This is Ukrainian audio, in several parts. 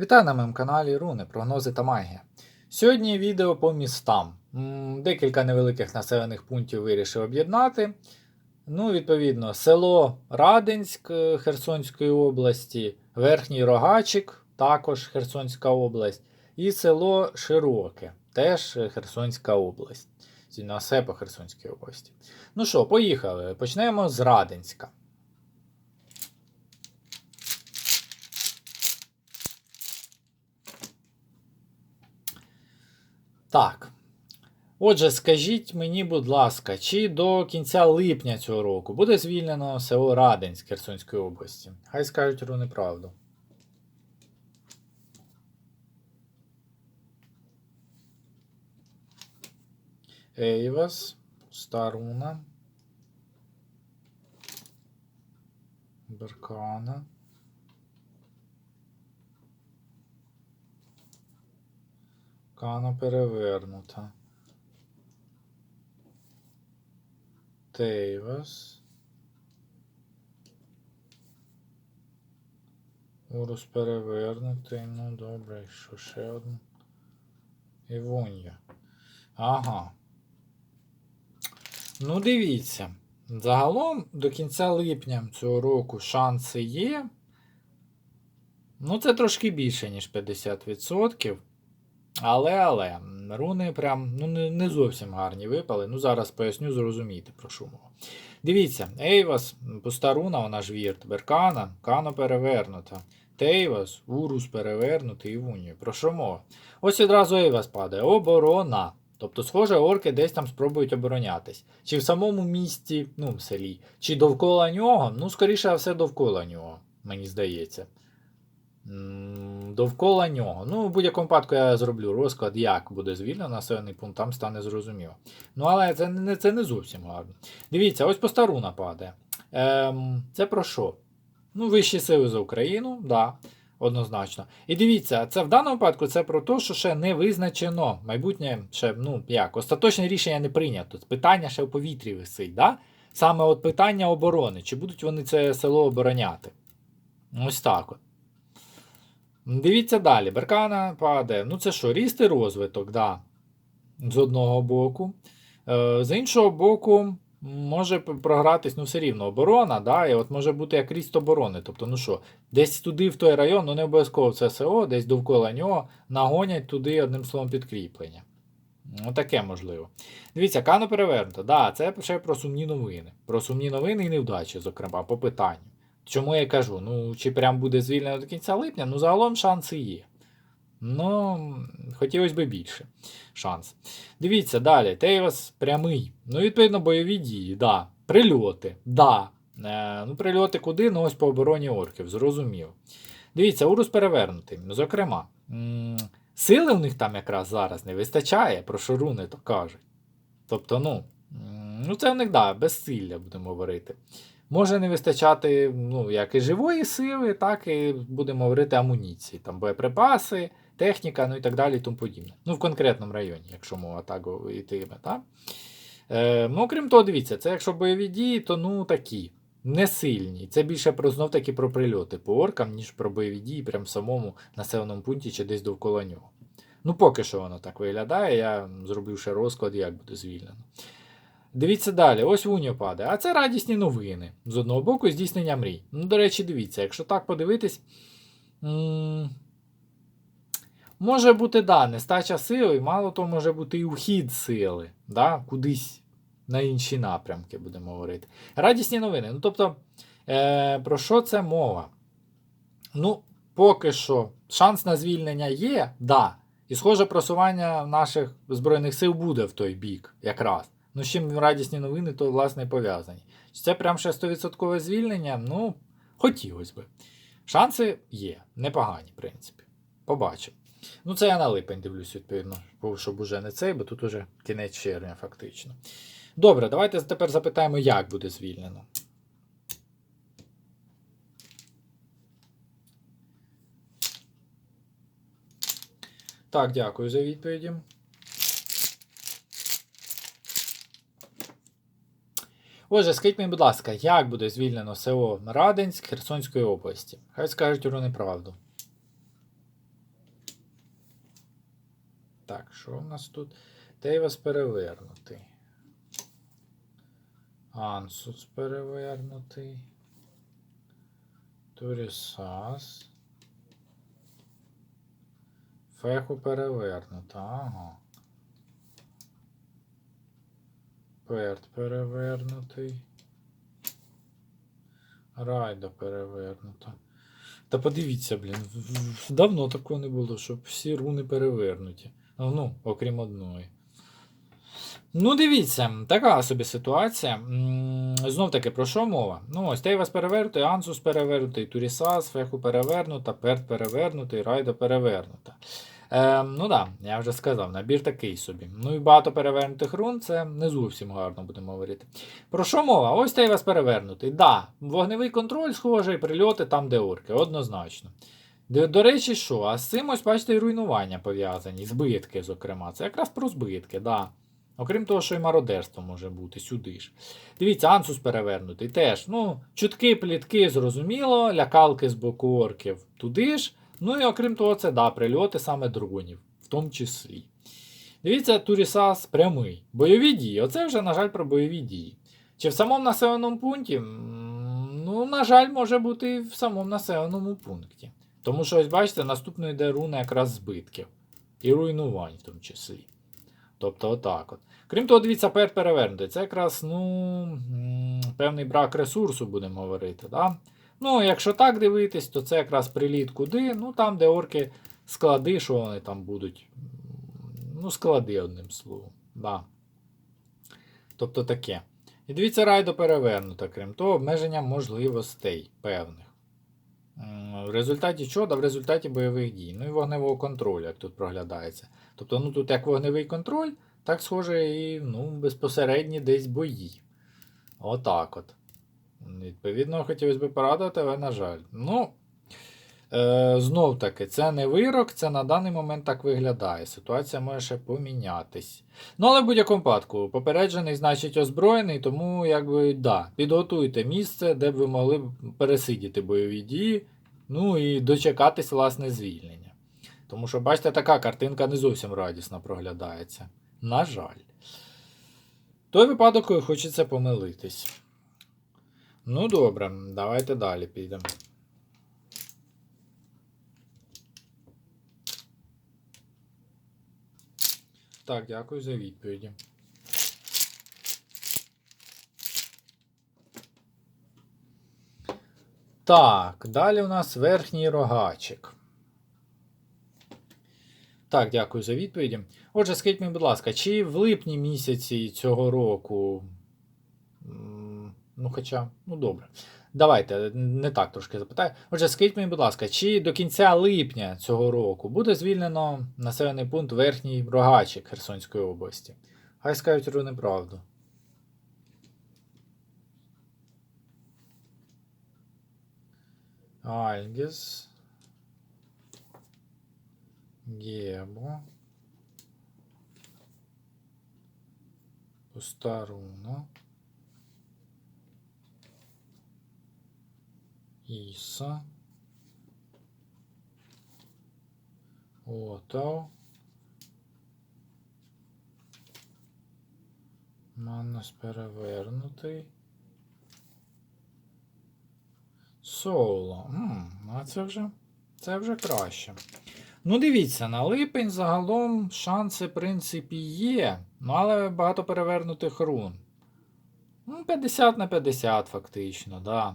Вітаю на моєму каналі Руни, прогнози та магія. Сьогодні відео по містам. Декілька невеликих населених пунктів вирішив об'єднати. Ну, відповідно, село Радинськ е, Херсонської області, Верхній Рогачик, також Херсонська область, і село Широке, теж Херсонська область. На все по Херсонській області. Ну що, поїхали. Почнемо з Радинська. Так. Отже, скажіть мені, будь ласка, чи до кінця липня цього року буде звільнено село Радинськ Херсонської області? Хай скажуть руни правду. Ейвас, Старуна, Беркана. Кана перевернута. Тейвас. Урус перевернутий. Ну добре, що ще одне. Івунья. Ага. Ну, дивіться. Загалом до кінця липня цього року шанси є. Ну, це трошки більше, ніж 50%. Але, але, руни прям ну, не, не зовсім гарні випали. Ну, зараз поясню, зрозуміти, про що мова. Дивіться, Ейвас, пуста руна, вона ж вірт, Беркана, Кано перевернута. Тейвас, Урус перевернутий і Вунію. Про що мова? Ось відразу Ейвас падає. Оборона. Тобто, схоже, орки десь там спробують оборонятись. Чи в самому місті, ну, селі, чи довкола нього, ну, скоріше все, довкола нього, мені здається. Довкола нього. Ну, в будь-якому випадку я зроблю розклад, як буде звільнено населений пункт, там стане зрозуміло. Ну, але це не, це не зовсім гарно. Дивіться, ось постару нападе. Ем, це про що? Ну, вищі сили за Україну, да, однозначно. І дивіться, це в даному випадку це про те, що ще не визначено. Майбутнє ще, ну, як, остаточне рішення не прийнято. Питання ще в повітрі висить. Да? Саме от питання оборони. Чи будуть вони це село обороняти? Ось так от. Дивіться далі. Беркана падає. Ну це що, ріст і розвиток, да. З одного боку. Е, з іншого боку, може програтись, ну все рівно оборона, да, і от може бути як ріст оборони. Тобто, ну що, десь туди в той район, ну не обов'язково в ЦСО, десь довкола нього нагонять туди одним словом підкріплення. Ну, таке можливо. Дивіться, Кано перевернуто. Да, це ще про сумні новини. Про сумні новини і невдачі, зокрема, по питанню. Чому я кажу? Ну, чи прям буде звільнено до кінця липня, ну загалом шанси є. Ну, хотілося б більше шанс. Дивіться далі. Тейвас прямий. Ну, відповідно, бойові дії, да. Прильоти, да. Е, ну, прильоти куди? Ну, ось по обороні орків, зрозумів. Дивіться, урус перевернутий. Зокрема, м, сили в них там якраз зараз не вистачає, про що руни то кажуть. Тобто, ну, ну це в них, да, безсилля, будемо говорити. Може не вистачати ну, як і живої сили, так і будемо говорити амуніції, там боєприпаси, техніка, ну і так далі, і тому подібне. Ну, в конкретному районі, якщо мова так йтиме. Так? Е, ну, крім того, дивіться, це якщо бойові дії, то ну такі. Не сильні. Це більше про знов таки про прильоти по оркам, ніж про бойові дії прямо в самому населеному пункті чи десь довкола нього. Ну, поки що воно так виглядає, я зроблю ще розклад, як буде звільнено. Дивіться далі, ось Вуньо падає. А це радісні новини. З одного боку, здійснення мрій. Ну, до речі, дивіться, якщо так подивитись. м, Може бути, да, нестача сили, мало того, може бути і ухід сили, да, кудись на інші напрямки, будемо говорити. Радісні новини. Ну, тобто, е, про що це мова? Ну, поки що, шанс на звільнення є, да. І схоже, просування наших Збройних сил буде в той бік, якраз. Ну, з чим радісні новини, то власне пов'язані. Чи це прям ще 100% звільнення? Ну, хотілося би. Шанси є, непогані, в принципі. Побачимо. Ну, це я на липень дивлюсь, відповідно, щоб уже не цей, бо тут уже кінець червня, фактично. Добре, давайте тепер запитаємо, як буде звільнено. Так, дякую за відповіді. Отже, скажіть мені, будь ласка, як буде звільнено село Радинськ Херсонської області? Хай скажуть вони правду. Так, що у нас тут? Тейвас перевернутий. Ансус перевернутий. Турісас. Феху перевернута. Ага. Перт перевернутий. Райда перевернута. Та подивіться, блін, давно такого не було, щоб всі руни перевернуті. Ну, Ну, окрім одної. Ну, дивіться, така собі ситуація. Знов таки, про що мова? Ну, ось Тейвас перевернутий, Ансус перевернутий, Турісас, Феху перевернута, Перт перевернутий, Райда перевернута. Е, ну да, я вже сказав, набір такий собі. Ну і багато перевернутих рун це не зовсім гарно будемо говорити. Про що мова? Ось Тейвас перевернутий. Да, вогневий контроль схожий, прильоти там, де орки, однозначно. До, до речі, що? А з цим ось бачите і руйнування пов'язані, збитки, зокрема. Це якраз про збитки, да. Окрім того, що і мародерство може бути сюди ж. Дивіться, Ансус перевернутий теж. Ну, чутки, плітки, зрозуміло, лякалки з боку орків туди ж. Ну і окрім того, це да, прильоти саме дронів, в тому числі. Дивіться, Турісас прямий. Бойові дії. Оце вже, на жаль, про бойові дії. Чи в самому населеному пункті? Ну, на жаль, може бути і в самому населеному пункті. Тому що, ось бачите, наступно йде руна якраз збитків. І руйнувань в тому числі. Тобто, отак от. Крім того, дивіться, пер перевернути. Це якраз ну, певний брак ресурсу, будемо говорити. Да? Ну, якщо так дивитись, то це якраз приліт куди? Ну, там, де орки склади, що вони там будуть. Ну, склади, одним словом. Да. Тобто таке. І дивіться, райдо перевернута, крім того, обмеження можливостей певних. В результаті чого? Да, в результаті бойових дій. Ну і вогневого контролю, як тут проглядається. Тобто, ну тут як вогневий контроль, так схоже і ну, безпосередні десь бої. Отак от. Відповідно, хотілося б порадувати, але на жаль. Ну, е, знов таки, це не вирок, це на даний момент так виглядає. Ситуація може ще помінятись. Ну, але в будь-якому випадку, попереджений, значить озброєний, тому якби да, підготуйте місце, де б ви могли пересидіти бойові дії, ну і дочекатись власне звільнення. Тому що, бачите, така картинка не зовсім радісно проглядається. На жаль. Той випадок, коли хочеться помилитись. Ну, добре, давайте далі підемо. Так, дякую за відповіді. Так, далі у нас верхній рогачик. Так, дякую за відповіді. Отже, скажіть мені, будь ласка, чи в липні місяці цього року. Ну, хоча, ну добре. Давайте не так трошки запитаю. Отже, скажіть мені, будь ласка, чи до кінця липня цього року буде звільнено населений пункт Верхній Рогачик Херсонської області? Хай скажуть руни правду. Альгіс. Гебо. Пустаруна. Іса. Отав. Манус перевернутий. Соло. М, а це вже, це вже краще. Ну, дивіться, на липень загалом шанси, в принципі, є. Ну, але багато перевернутих рун. Ну, 50 на 50, фактично, да.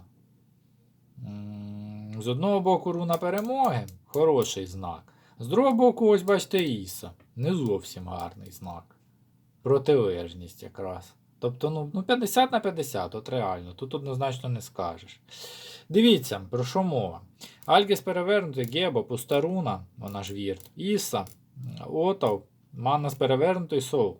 З одного боку, руна перемоги хороший знак. З другого боку, ось бачите, Іса. Не зовсім гарний знак. Протилежність якраз. Тобто, ну, ну 50 на 50, от реально, тут однозначно не скажеш. Дивіться, про що мова. Альгіс перевернутий, Гебо, Пустаруна, вона ж вірт, Іса, Отов, Маннас перевернутий, Соул.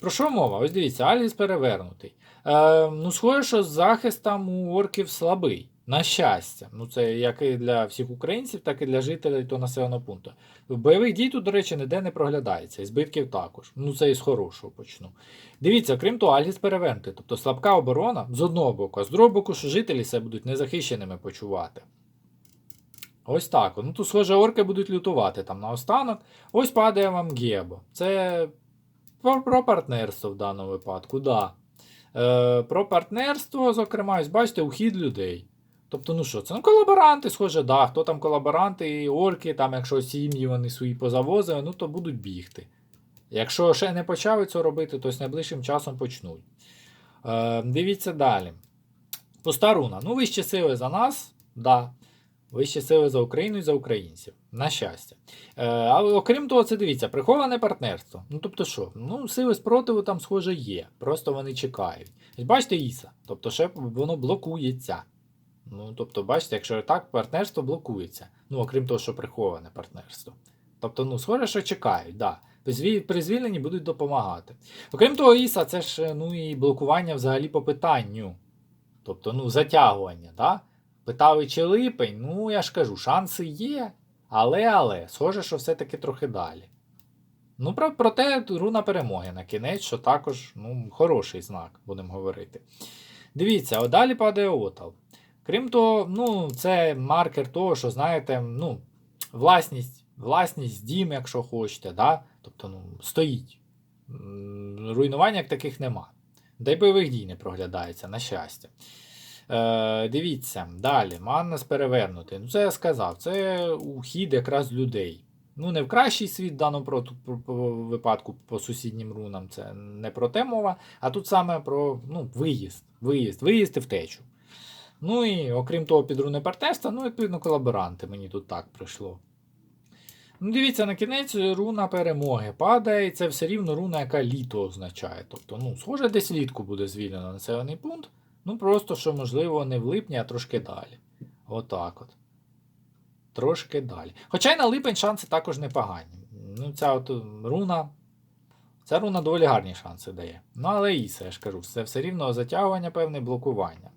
Про що мова? Ось дивіться, Альгіс перевернутий. Е, ну, схоже, що захист там у орків слабий. На щастя. Ну, це як і для всіх українців, так і для жителів того населеного пункту. Бойових дій тут, до речі, ніде не проглядається, і збитків також. Ну, це із хорошого почну. Дивіться, крім того, Альгіс перевернутий, тобто слабка оборона з одного боку, а з другого боку, що жителі себе будуть незахищеними почувати. Ось так. Ну тут, схоже, орки будуть лютувати там наостанок. Ось падає вам Гебо. Це про партнерство в даному випадку, да. Е, про партнерство, зокрема, ось бачите, ухід людей. Тобто, ну що, це ну, колаборанти, схоже, да. Хто там колаборанти, орки, там, якщо сім'ї вони свої позавозили, ну то будуть бігти. Якщо ще не почали це робити, то з найближчим часом почнуть. Е, дивіться далі. Пуста руна. Ну, вищі сили за нас, да. Вищі сили за Україну і за українців. На щастя. Е, але окрім того, це дивіться, приховане партнерство. Ну тобто що? Ну, сили спротиву там, схоже, є. Просто вони чекають. Бачите, Іса. Тобто, ще воно блокується. Ну, тобто, бачите, якщо так, партнерство блокується. Ну, окрім того, що приховане партнерство. Тобто, ну, схоже, що чекають, да. При звільненні будуть допомагати. Окрім того, Іса, це ж ну, і блокування взагалі по питанню. Тобто, ну, затягування, да? Питали, чи липень, ну, я ж кажу, шанси є. Але, але, схоже, що все-таки трохи далі. Ну, про, проте руна перемоги на кінець, що також ну, хороший знак, будемо говорити. Дивіться, а далі падає Отал. Крім того, ну, це маркер того, що, знаєте, ну, власність, власність дім, якщо хочете, да? тобто ну, стоїть. Руйнувань як таких нема. Да й бойових дій не проглядається, на щастя. Е, дивіться, далі, Маннас перевернутий. Ну, це я сказав, це ухід якраз людей. Ну, не в кращий світ в даному випадку по сусіднім рунам, це не про те мова, а тут саме про ну, виїзд, виїзд, виїзд і втечу. Ну і окрім того, підруни партнерства, ну, відповідно, колаборанти мені тут так прийшло. Ну, дивіться, на кінець руна перемоги падає, і це все рівно руна, яка літо означає. Тобто, ну, схоже, десь влітку буде звільнено населений пункт. Ну, просто що, можливо, не в липні, а трошки далі. Отак от. Трошки далі. Хоча й на липень шанси також непогані. Ну, ця от руна. Ця руна доволі гарні шанси дає. Ну, але Іса, я ж кажу, це все рівно затягування, певне блокування.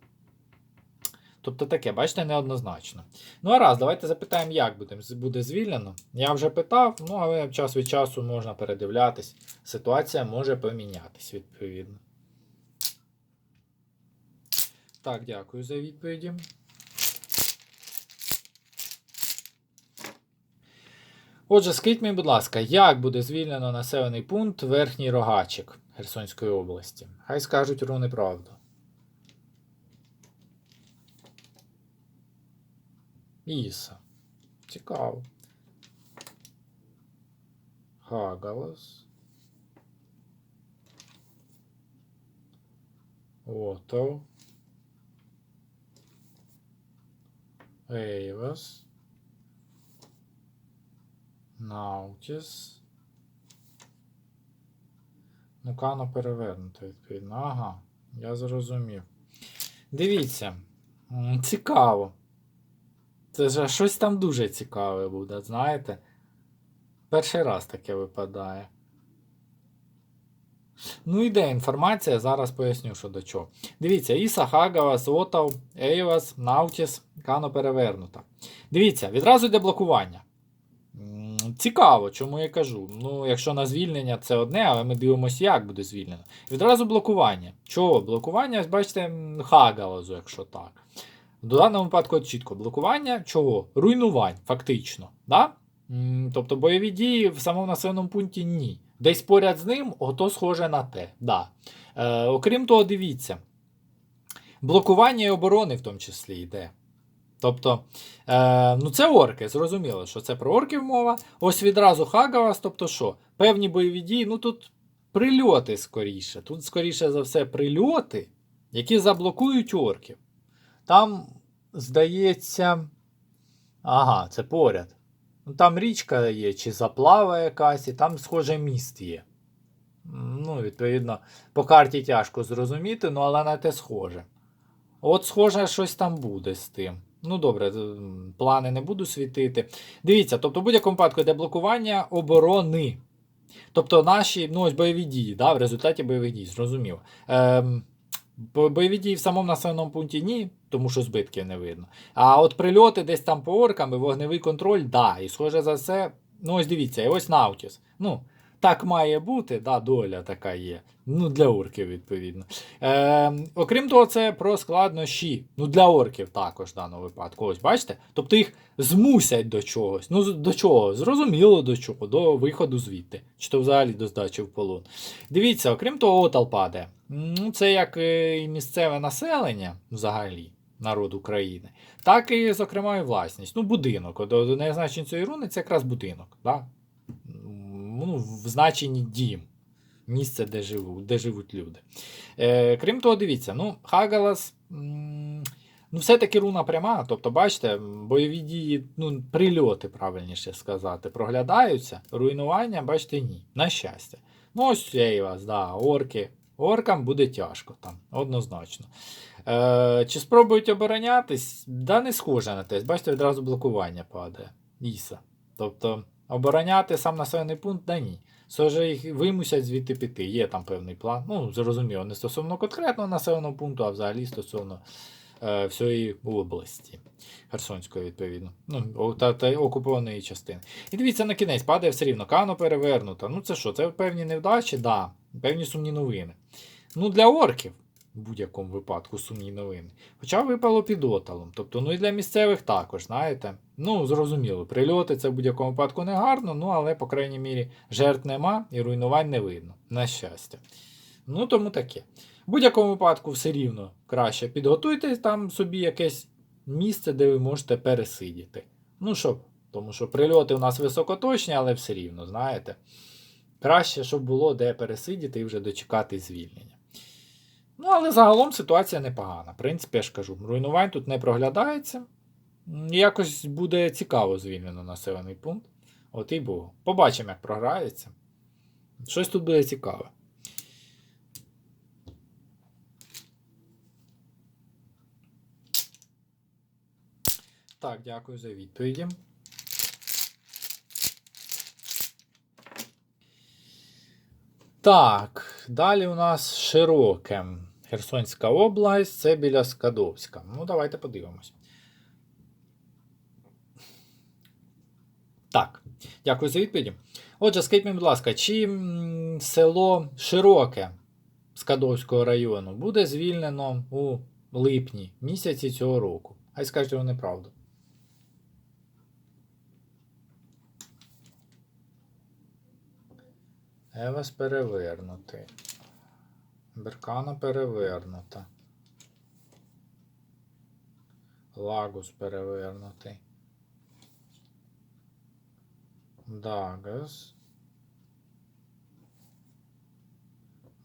Тобто таке, бачите, неоднозначно. Ну, а раз, давайте запитаємо, як буде, буде звільнено. Я вже питав, ну, але час від часу можна передивлятись. Ситуація може помінятись, відповідно. Так, дякую за відповіді. Отже, скажіть мені, будь ласка, як буде звільнено населений пункт Верхній Рогачик Херсонської області? Хай скажуть руни правду. Іса. Цікаво. Хагалас. Ото. Ейвас. Наутіс. Ну, кано перевернуто, відповідно. Ага, я зрозумів. Дивіться. Цікаво. Це ж щось там дуже цікаве буде, знаєте? Перший раз таке випадає. Ну, іде інформація, зараз поясню, що до чого. Дивіться, Іса, Хагавас, Отав, Ейвас, Наутіс, Кано перевернута. Дивіться, відразу йде блокування. Цікаво, чому я кажу. Ну, якщо на звільнення це одне, але ми дивимося, як буде звільнено. Відразу блокування. Чого? Блокування, бачите, м, Хагалазу, якщо так. В даному випадку чітко блокування чого? Руйнувань, фактично. Да? Тобто бойові дії в самому населеному пункті ні. Десь поряд з ним, ото схоже на те. Да. Е, окрім того, дивіться. Блокування і оборони в тому числі йде. Тобто, е, ну це орки, зрозуміло, що це про орків мова. Ось відразу Хагавас, тобто що? Певні бойові дії, ну тут прильоти скоріше. Тут, скоріше за все, прильоти, які заблокують орків. Там, здається. Ага, це поряд. Ну, там річка є, чи заплава якась, і там, схоже, міст є. Ну, відповідно, по карті тяжко зрозуміти, ну, але на те схоже. От, схоже, щось там буде з тим. Ну, добре, плани не буду світити. Дивіться, тобто, в будь-якому випадку йде блокування оборони. Тобто наші ну, ось бойові дії, да, в результаті бойових дій, зрозуміло. Ем, бойові дії в самому населеному пункті ні, тому що збитків не видно. А от прильоти десь там по оркам і вогневий контроль, да. І схоже за все, ну ось дивіться, і ось Наутіс. Ну, так має бути, да, доля така є. Ну, для орків, відповідно. Е, окрім того, це про складнощі. Ну, для орків також в даному випадку. Ось бачите? Тобто їх змусять до чогось. Ну, до чого? Зрозуміло до чого, до виходу звідти. Чи то взагалі до здачі в полон. Дивіться, окрім того, отал падає. Ну, це як е, і місцеве населення взагалі. Народ України, так і, зокрема, і власність. Ну, будинок. Одне значення цієї руни це якраз будинок. Да? Ну, в значенні дім. Місце, де живуть, де живуть люди. Е, крім того, дивіться, ну, Хагалас. Ну, все-таки руна пряма, тобто, бачите, бойові дії, ну, прильоти, правильніше сказати, проглядаються. Руйнування, бачите, ні. На щастя. Ну, ось цей вас, да, орки. Оркам буде тяжко там, однозначно. Е, чи спробують оборонятись? Да, не схоже на те. Бачите, відразу блокування падає. Іса. Тобто, обороняти сам населений пункт, да ні. Схоже, їх вимусять звідти піти. Є там певний план. Ну, зрозуміло, не стосовно конкретного населеного пункту, а взагалі стосовно е, всієї області. Херсонської, відповідно. Ну, та, та окупованої частини. І дивіться, на кінець падає все рівно. Кано перевернута. Ну це що? Це певні невдачі, да, певні сумні новини. Ну, для орків в будь-якому випадку сумні новини. Хоча випало під оталом. Тобто, ну і для місцевих також, знаєте. Ну, зрозуміло, прильоти це в будь-якому випадку не гарно, ну але, по крайній мірі, жертв нема і руйнувань не видно. На щастя. Ну, тому таке. В будь-якому випадку все рівно краще підготуйте там собі якесь місце, де ви можете пересидіти. Ну, щоб, тому що прильоти у нас високоточні, але все рівно, знаєте. Краще, щоб було де пересидіти і вже дочекати звільнення. Ну, але загалом ситуація непогана. В принципі, я ж кажу, руйнувань тут не проглядається. Якось буде цікаво звільнено населений пункт. От і Богу. Побачимо, як програється. Щось тут буде цікаве. Так, дякую за відповіді. Так, далі у нас широке. Херсонська область, це біля Скадовська. Ну, давайте подивимось. Так, дякую за відповіді. Отже, скажіть мені, будь ласка, чи село Широке Скадовського району буде звільнено у липні місяці цього року? Хай скажете вони правду. Евас перевернутий. Беркана перевернута. Лагус перевернутий. Дагас.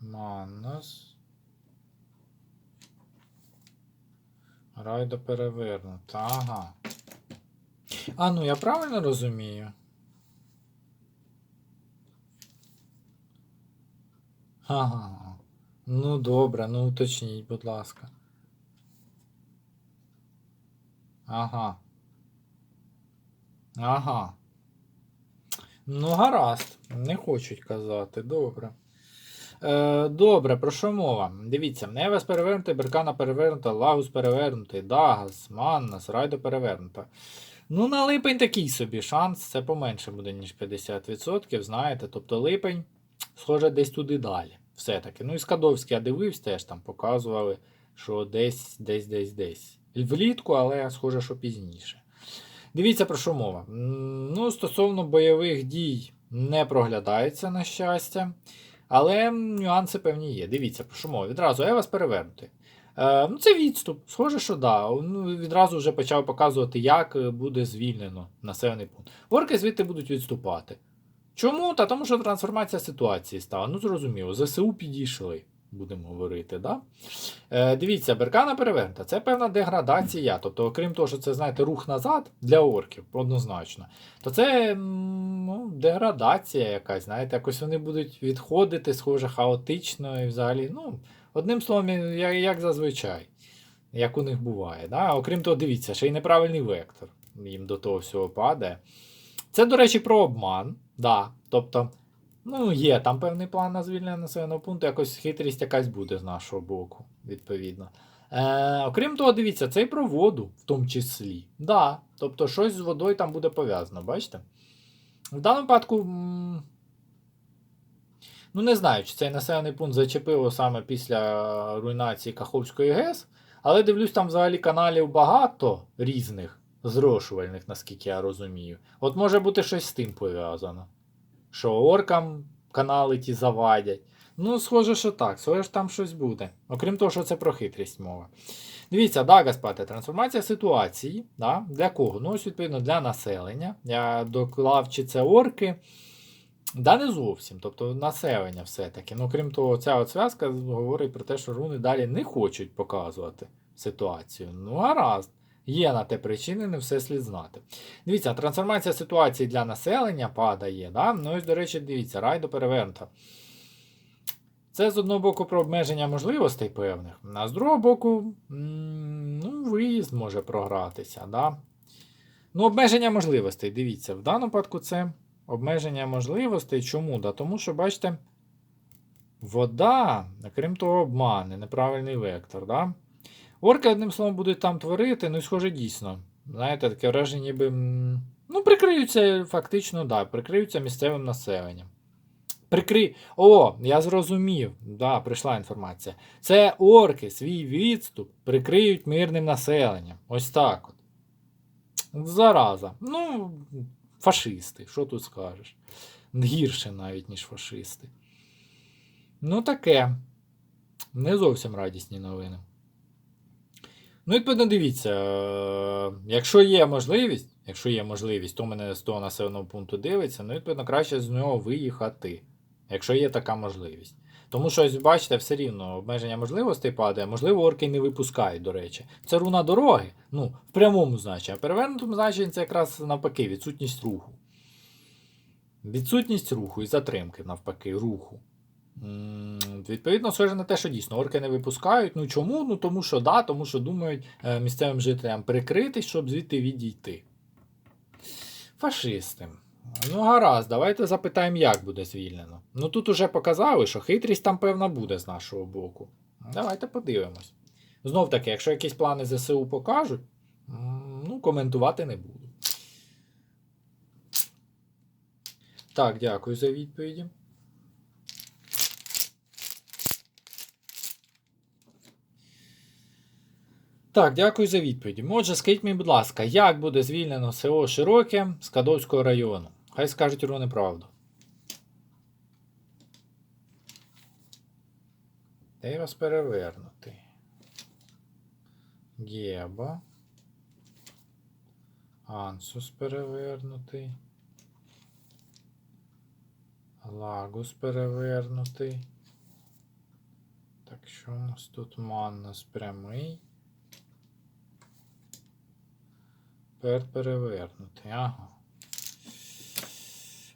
Маннас. Райда перевернута. Ага. А ну я правильно розумію? Ага. Ну добре, ну уточніть, будь ласка. Ага. Ага. Ну, гаразд. Не хочуть казати. Добре. Е, добре, про що мова? Дивіться, Невес перевернутий, Беркана перевернута, Лагус перевернутий, Дагас, Маннас, Райдо перевернута. Ну, на липень такий собі шанс, це поменше буде, ніж 50%, знаєте. Тобто липень, схоже, десь туди далі. Все-таки. Ну і Скадовський я дивився, теж там показували, що десь, десь, десь, десь. Влітку, але схоже, що пізніше. Дивіться, про що мова. Ну, стосовно бойових дій не проглядається, на щастя. Але нюанси певні є. Дивіться, про що мова. Відразу я вас перевернути. Е, ну, це відступ. Схоже, що да. Ну, відразу вже почав показувати, як е, буде звільнено населений пункт. Орки звідти будуть відступати. Чому? Та тому що трансформація ситуації стала. Ну, зрозуміло, ЗСУ підійшли, будемо говорити. Да? Е, дивіться, беркана перевернута. Це певна деградація. Тобто, окрім того, що це, знаєте, рух назад для орків, однозначно, то це ну, деградація якась, знаєте, якось вони будуть відходити, схоже, хаотично і взагалі. ну, Одним словом, як, як зазвичай, як у них буває. Да? Окрім того, дивіться, ще й неправильний вектор їм до того всього падає. Це, до речі, про обман. Да. Тобто, ну, є там певний план на звільнення населеного пункту, якось хитрість якась буде з нашого боку, відповідно. Е, окрім того, дивіться, це і про воду, в тому числі. Да. Тобто, щось з водою там буде пов'язано, бачите? В даному випадку. Ну, не знаю, чи цей населений пункт зачепило саме після руйнації Каховської ГЕС, але дивлюсь, там взагалі каналів багато різних, зрошувальних, наскільки я розумію. От може бути щось з тим пов'язано. Що оркам канали ті завадять. Ну, схоже, що так, схоже, що там щось буде. Окрім того, що це про хитрість мова. Дивіться, да, Гаспате, трансформація ситуації. Да? Для кого? Ну, ось, відповідно, для населення. Я доклав, чи це орки. Да, не зовсім. Тобто населення все-таки. Ну, крім того, ця от зв'язка говорить про те, що руни далі не хочуть показувати ситуацію. Ну, гаразд. Є на те причини, не все слід знати. Дивіться, трансформація ситуації для населення падає. Да? Ну, ось, до речі, дивіться, райдо перевернута. Це з одного боку про обмеження можливостей певних, а з другого боку, ну, виїзд може програтися. Да? Ну, обмеження можливостей, дивіться, в даному випадку це обмеження можливостей. Чому? Да? Тому що, бачите, вода, крім того, обмани, неправильний вектор. Да? Орки, одним словом, будуть там творити, ну і схоже, дійсно. Знаєте, таке враження, ніби. Ну, прикриються, фактично, да, прикриються місцевим населенням. Прикри... О, я зрозумів. Да, прийшла інформація. Це орки свій відступ прикриють мирним населенням. Ось так от. Зараза. Ну, фашисти, що тут скажеш? Гірше навіть, ніж фашисти. Ну, таке. Не зовсім радісні новини. Ну, відповідно, дивіться, е, якщо є можливість, якщо є можливість, то мене з того населеного пункту дивиться, ну, відповідно, краще з нього виїхати, якщо є така можливість. Тому що, ось, бачите, все рівно обмеження можливостей падає, можливо, орки не випускають, до речі. Це руна дороги, ну, в прямому значенні. А перевернутому значенні це якраз навпаки, відсутність руху. Відсутність руху і затримки, навпаки, руху. Відповідно, схоже на те, що дійсно орки не випускають. Ну чому? Ну тому що да, тому що думають е, місцевим жителям прикритись, щоб звідти відійти. Фашисти. Ну, гаразд, давайте запитаємо, як буде звільнено. Ну тут уже показали, що хитрість там, певна, буде з нашого боку. Давайте подивимось. Знов таки, якщо якісь плани ЗСУ покажуть, ну, коментувати не буду. Так, дякую за відповіді. Так, дякую за відповіді. Отже, скажіть мені, будь ласка, як буде звільнено село Широке з Кадовського району? Хай скажуть руни правду. Де вас перевернути? Геба. Ансус перевернутий. Лагус перевернутий. Так, що у нас тут Маннас прямий? Тепер перевернути. Ага.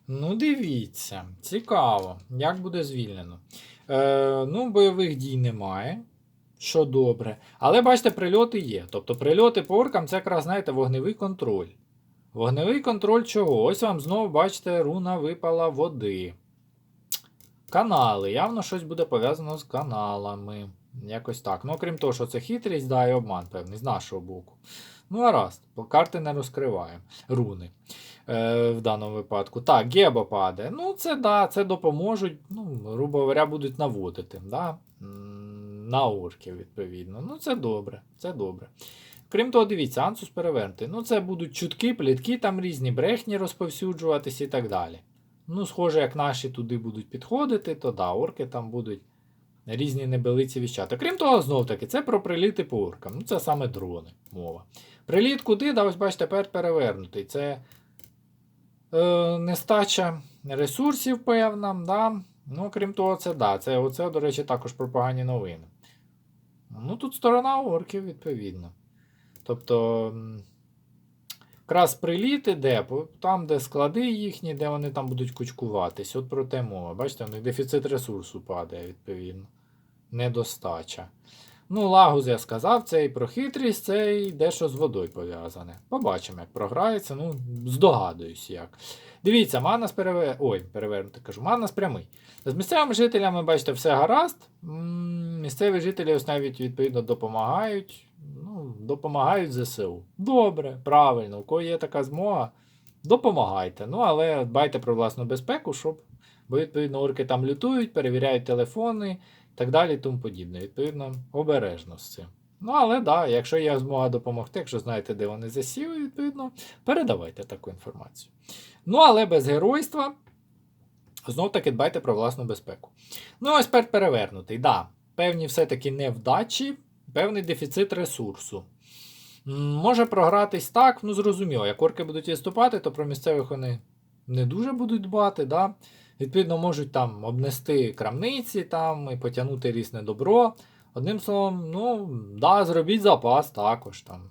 Ну, дивіться. Цікаво, як буде звільнено. Е, ну, бойових дій немає. Що добре. Але бачите, прильоти є. Тобто прильоти по оркам це якраз, знаєте, вогневий контроль. Вогневий контроль чого? Ось вам знову, бачите, руна випала води. Канали. Явно щось буде пов'язано з каналами. Якось так. Ну, окрім того, що це хитрість, да, і обман, певний, з нашого боку. Ну, гаразд, карти не розкриваємо. Руни е, в даному випадку. Так, Геба падає. Ну, це да, це допоможуть, ну, грубо говоря, будуть наводити. Да? На орків, відповідно. Ну, це добре, це добре. Крім того, дивіться, Ансус перевернути. Ну, це будуть чутки, плітки, там різні брехні розповсюджуватись і так далі. Ну, схоже, як наші туди будуть підходити, то да, орки там будуть різні небелиці віщати. Крім того, знов таки, це про приліти по оркам. Ну, це саме дрони мова. Приліт куди? Да, ось бачите, тепер перевернутий. Це е, нестача ресурсів, певна. Да? Ну, крім того, це да. Це, оце, до речі, також про погані новини. Ну, тут сторона орків, відповідно. Тобто. Якраз приліт іде, там, де склади їхні, де вони там будуть кучкуватись. От про те мова. Бачите, у них дефіцит ресурсу падає, відповідно. Недостача. Ну, лагуз я сказав, це і про хитрість, це і дещо з водою пов'язане. Побачимо, як програється. Ну, здогадуюсь як. Дивіться, Манас переве... Ой, перевернути кажу, Манас прямий. З місцевими жителями, бачите, все гаразд. Місцеві жителі ось навіть відповідно допомагають. Ну, допомагають ЗСУ. Добре, правильно, у кого є така змога, допомагайте. Ну, але дбайте про власну безпеку, щоб, бо відповідно орки там лютують, перевіряють телефони так далі, і тому подібне. Відповідно, обережно з цим. Ну, але да, якщо є змога допомогти, якщо знаєте, де вони засіли, відповідно, передавайте таку інформацію. Ну, але без геройства. Знов таки дбайте про власну безпеку. Ну, ось тепер перевернутий. Да, певні все-таки невдачі, певний дефіцит ресурсу. Може програтись так, ну зрозуміло, як орки будуть відступати, то про місцевих вони не дуже будуть дбати. Да? Відповідно, можуть там обнести крамниці там, і потягнути різне добро. Одним словом, ну, да, зробіть запас також, там,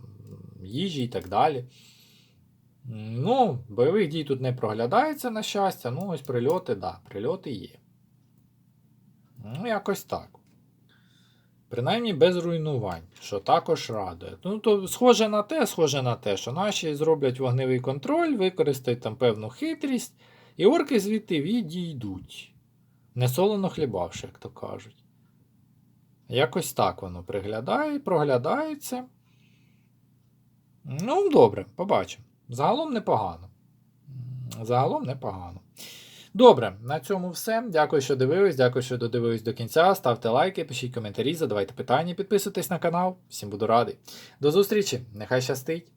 їжі і так далі. Ну, бойових дій тут не проглядається, на щастя. Ну, ось прильоти, да, прильоти є. Ну, якось так. Принаймні без руйнувань, що також радує. Ну, то схоже на те, схоже на те, що наші зроблять вогневий контроль, використають там певну хитрість, і орки звідти відійдуть. Не солоно хлібавши, як то кажуть. Якось так воно приглядає, проглядається. Ну, добре, побачимо. Загалом непогано. Загалом непогано. Добре, на цьому все. Дякую, що дивились. Дякую, що додивились до кінця. Ставте лайки, пишіть коментарі, задавайте питання, підписуйтесь на канал. Всім буду радий. До зустрічі! Нехай щастить!